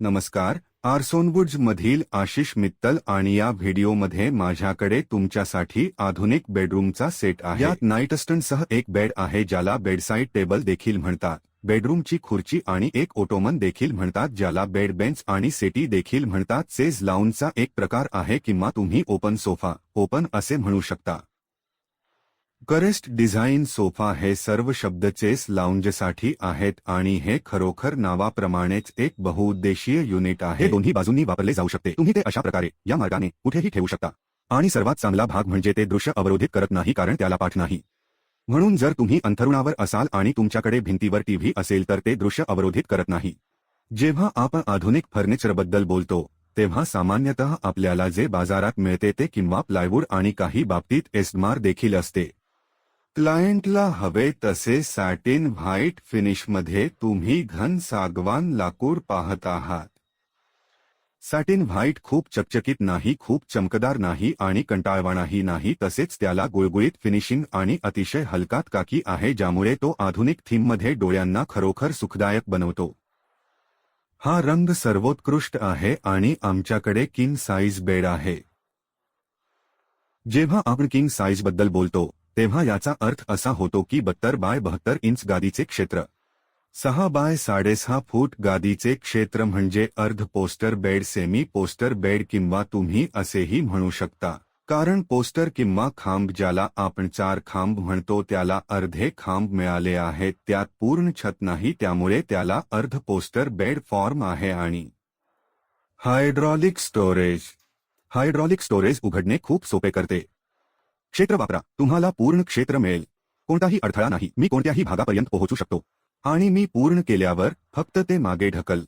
नमस्कार आरसोनबुज मधील आशिष मित्तल आणि या व्हिडिओमध्ये माझ्याकडे तुमच्यासाठी आधुनिक बेडरूमचा सेट आहे. यात नाईटस्टनसह एक बेड आहे ज्याला बेडसाईड टेबल देखील म्हणतात. बेडरूमची खुर्ची आणि एक ओटोमन देखील म्हणतात ज्याला बेड बेंच आणि सेटी देखील म्हणतात. सेज लाऊनचा एक प्रकार आहे किंवा तुम्ही ओपन सोफा ओपन असे म्हणू शकता. करेस्ट डिझाईन सोफा हे सर्व शब्द चेस लाऊंजसाठी आहेत आणि हे खरोखर नावाप्रमाणेच एक बहुउद्देशीय युनिट आहे. दोन्ही बाजूंनी वापरले जाऊ शकते. तुम्ही ते अशा प्रकारे या मार्गाने कुठेही ठेवू शकता. आणि सर्वात चांगला भाग म्हणजे ते दृश्य अवरोधित करत नाही कारण त्याला पाठ नाही. म्हणून जर तुम्ही अंथरुणावर असाल आणि तुमच्याकडे भिंतीवर टीव्ही असेल तर ते दृश्य अवरोधित करत नाही. जेव्हा आपण आधुनिक फर्निचरबद्दल बोलतो तेव्हा सामान्यतः आपल्याला जे बाजारात मिळते ते किंवा प्लायवूड आणि काही बाबतीत एसमार देखील असते. क्लायंटला हवे तसे सॅटिन व्हाईट फिनिशमध्ये तुम्ही घन सागवान लाकूड पाहत आहात. सॅटिन व्हाईट खूप चकचकीत नाही खूप चमकदार नाही आणि कंटाळवाणाही नाही तसेच त्याला गुळगुळीत फिनिशिंग आणि अतिशय हलकात काकी आहे ज्यामुळे तो आधुनिक थीममध्ये डोळ्यांना खरोखर सुखदायक बनवतो. हा रंग सर्वोत्कृष्ट आहे आणि आमच्याकडे किंग साईज बेड आहे. जेव्हा आपण किंग साईजबद्दल बोलतो तेव्हा याचा अर्थ असा होतो की बत्तर बाय बहत्तर इंच गादीचे क्षेत्र. सहा बाय साडेसहा फूट गादीचे क्षेत्र म्हणजे अर्ध poster bed semi poster bed किंवा तुम्ही असेही म्हणू शकता. कारण पोस्टर किंवा खांब ज्याला आपण चार खांब म्हणतो त्याला अर्धे खांब मिळाले आहेत त्यात पूर्ण छत नाही त्यामुळे त्याला अर्ध पोस्टर बेड फॉर्म आहे आणि हायड्रॉलिक स्टोरेज. हायड्रॉलिक स्टोरेज उघडणे खूप सोपे करते. क्षेत्र वापरा. तुम्हाला पूर्ण क्षेत्र मिळेल. कोणताही अडथळा नाही. मी कोणत्याही भागापर्यंत पोहोचू शकतो. आणि मी पूर्ण केल्यावर फक्त ते मागे ढकल.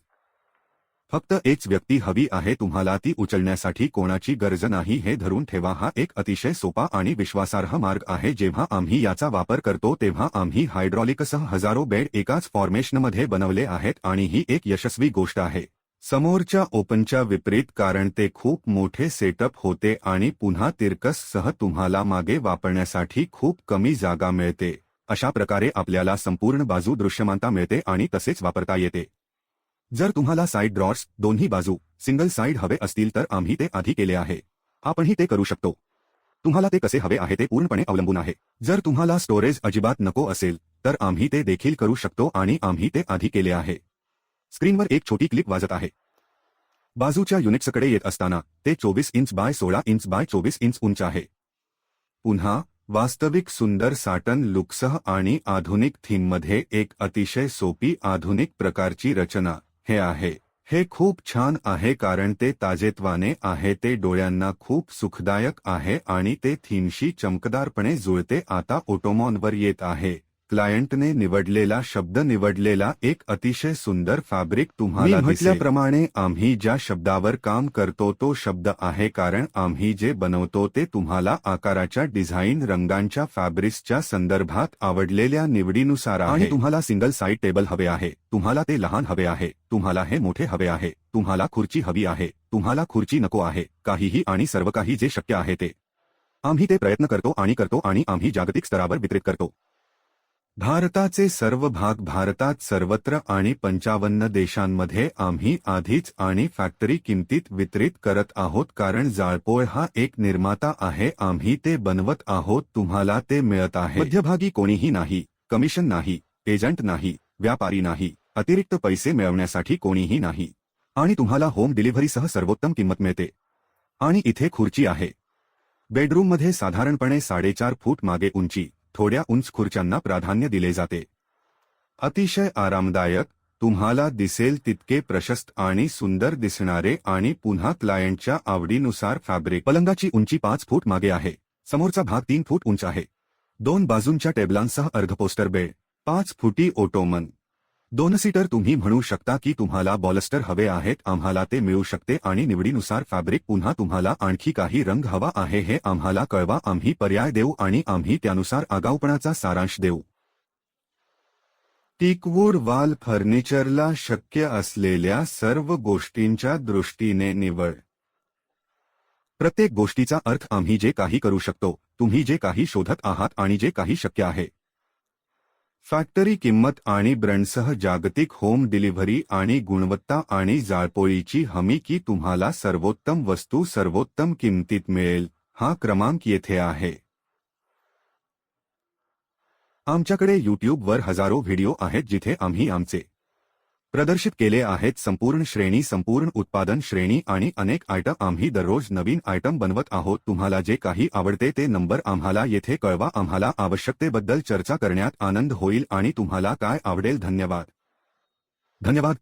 फक्त एकच व्यक्ती हवी आहे तुम्हाला ती उचलण्यासाठी कोणाची गरज नाही हे धरून ठेवा. हा एक अतिशय सोपा आणि विश्वासार्ह मार्ग आहे. जेव्हा आम्ही याचा वापर करतो तेव्हा आम्ही हायड्रॉलिकसह हजारो बेड एकाच फॉर्मेशनमध्ये बनवले आहेत आणि ही एक यशस्वी गोष्ट आहे. समोरच्या ओपनच्या विपरीत कारण ते खूप मोठे सेटअप होते आणि पुन्हा तिरकससह तुम्हाला मागे वापरण्यासाठी खूप कमी जागा मिळते. अशा प्रकारे आपल्याला संपूर्ण बाजू दृश्यमानता मिळते आणि तसेच वापरता येते. जर तुम्हाला साईड ड्रॉर्स दोन्ही बाजू सिंगल साईड हवे असतील तर आम्ही ते आधी केले आहे. आपणही ते करू शकतो. तुम्हाला ते कसे हवे आहे ते पूर्णपणे अवलंबून आहे. जर तुम्हाला स्टोरेज अजिबात नको असेल तर आम्ही ते देखील करू शकतो आणि आम्ही ते आधी केले आहे. स्क्रीनवर एक छोटी क्लिप वाजत आहे. बाजूच्या युनिट्सकडे येत असताना ते चोवीस इंच बाय सोळा इंच बाय चोवीस इंच उंच आहे. पुन्हा वास्तविक सुंदर साटन लुकसह आणि आधुनिक थीममध्ये एक अतिशय सोपी आधुनिक प्रकारची रचना. हे आहे. हे खूप छान आहे कारण ते ताजेत्वाने आहे ते डोळ्यांना खूप सुखदायक आहे आणि ते थीमशी चमकदारपणे जुळते. आता ओटोमॉनवर येत आहे. क्लायंटने निवडलेला शब्द निवडलेला एक अतिशय सुंदर फॅब्रिक तुम्हाला म्हटल्याप्रमाणे आम्ही ज्या शब्दावर काम करतो तो शब्द आहे कारण आम्ही जे बनवतो ते तुम्हाला आकाराच्या डिझाईन रंगांच्या फॅब्रिक्सच्या संदर्भात आवडलेल्या निवडीनुसार आहे. आणि तुम्हाला सिंगल साईड टेबल हवे आहे. तुम्हाला ते लहान हवे आहे. तुम्हाला हे मोठे हवे आहे. तुम्हाला खुर्ची हवी आहे. तुम्हाला खुर्ची नको आहे. काहीही आणि सर्व काही जे शक्य आहे ते. आम्ही ते प्रयत्न करतो आणि करतो आणि आम्ही जागतिक स्तरावर वितरित करतो. भारताचे सर्व भाग भारतात सर्वत्र आणि पंचावन्न देशांमध्ये आम्ही आधीच आणि फॅक्टरी किंमतीत वितरित करत आहोत कारण जाळपोळ हा एक निर्माता आहे आम्ही ते बनवत आहोत तुम्हाला ते मिळत आहे. मध्यभागी कोणीही नाही कमिशन नाही एजंट नाही व्यापारी नाही अतिरिक्त पैसे मिळवण्यासाठी कोणीही नाही. आणि तुम्हाला होम डिलिव्हरीसह सर्वोत्तम किंमत मिळते. आणि इथे खुर्ची आहे. बेडरूममध्ये साधारणपणे साडेचार फूट मागे उंची. थोड्या उंच खुर्च्यांना प्राधान्य दिले जाते. अतिशय आरामदायक तुम्हाला दिसेल तितके प्रशस्त आणि सुंदर दिसणारे आणि पुन्हा क्लायंटच्या आवडीनुसार फॅब्रिक पलंगाची उंची पाच फूट मागे आहे. समोरचा भाग तीन फूट उंच आहे. दोन बाजूंच्या टेबलांसह अर्धपोस्टर बेड. पाच फुटी ओटोमन दोन सीटर तुम्ही म्हणू शकता की तुम्हाला बॉलस्टर हवे आहेत आम्हाला ते मिळू शकते आणि निवडीनुसार फॅब्रिक पुन्हा तुम्हाला आणखी काही रंग हवा आहे हे आम्हाला कळवा आम्ही पर्याय देऊ आणि आम्ही त्यानुसार आगाऊपणाचा सारांश देऊ. टिकवूड वाल फर्निचरला शक्य असलेल्या सर्व गोष्टींच्या दृष्टीने निवड. प्रत्येक गोष्टीचा अर्थ आम्ही जे काही करू शकतो तुम्ही जे काही शोधत आहात आणि जे काही शक्य आहे. फॅक्टरी किंमत ब्रँडसह जागतिक होम डिलिव्हरी आणि गुणवत्ता आणि जाळपोळीची हमी की तुम्हाला सर्वोत्तम वस्तू सर्वोत्तम किमतीत मिळेल, हा क्रमांक येथे आहे. आमच्याकडे यूट्यूबवर हजारो व्हिडिओ आहेत जिथे आम्ही आमचे प्रदर्शित केले आहेत संपूर्ण श्रेणी संपूर्ण उत्पादन श्रेणी आणि अनेक आयटम. आम्ही दररोज नवीन आयटम बनवत आहोत. तुम्हाला जे काही आवडते ते नंबर आम्हाला येथे कळवा. आम्हाला आवश्यकतेबद्दल चर्चा करण्यात आनंद होईल आणि तुम्हाला काय आवडेल धन्यवाद. धन्यवाद.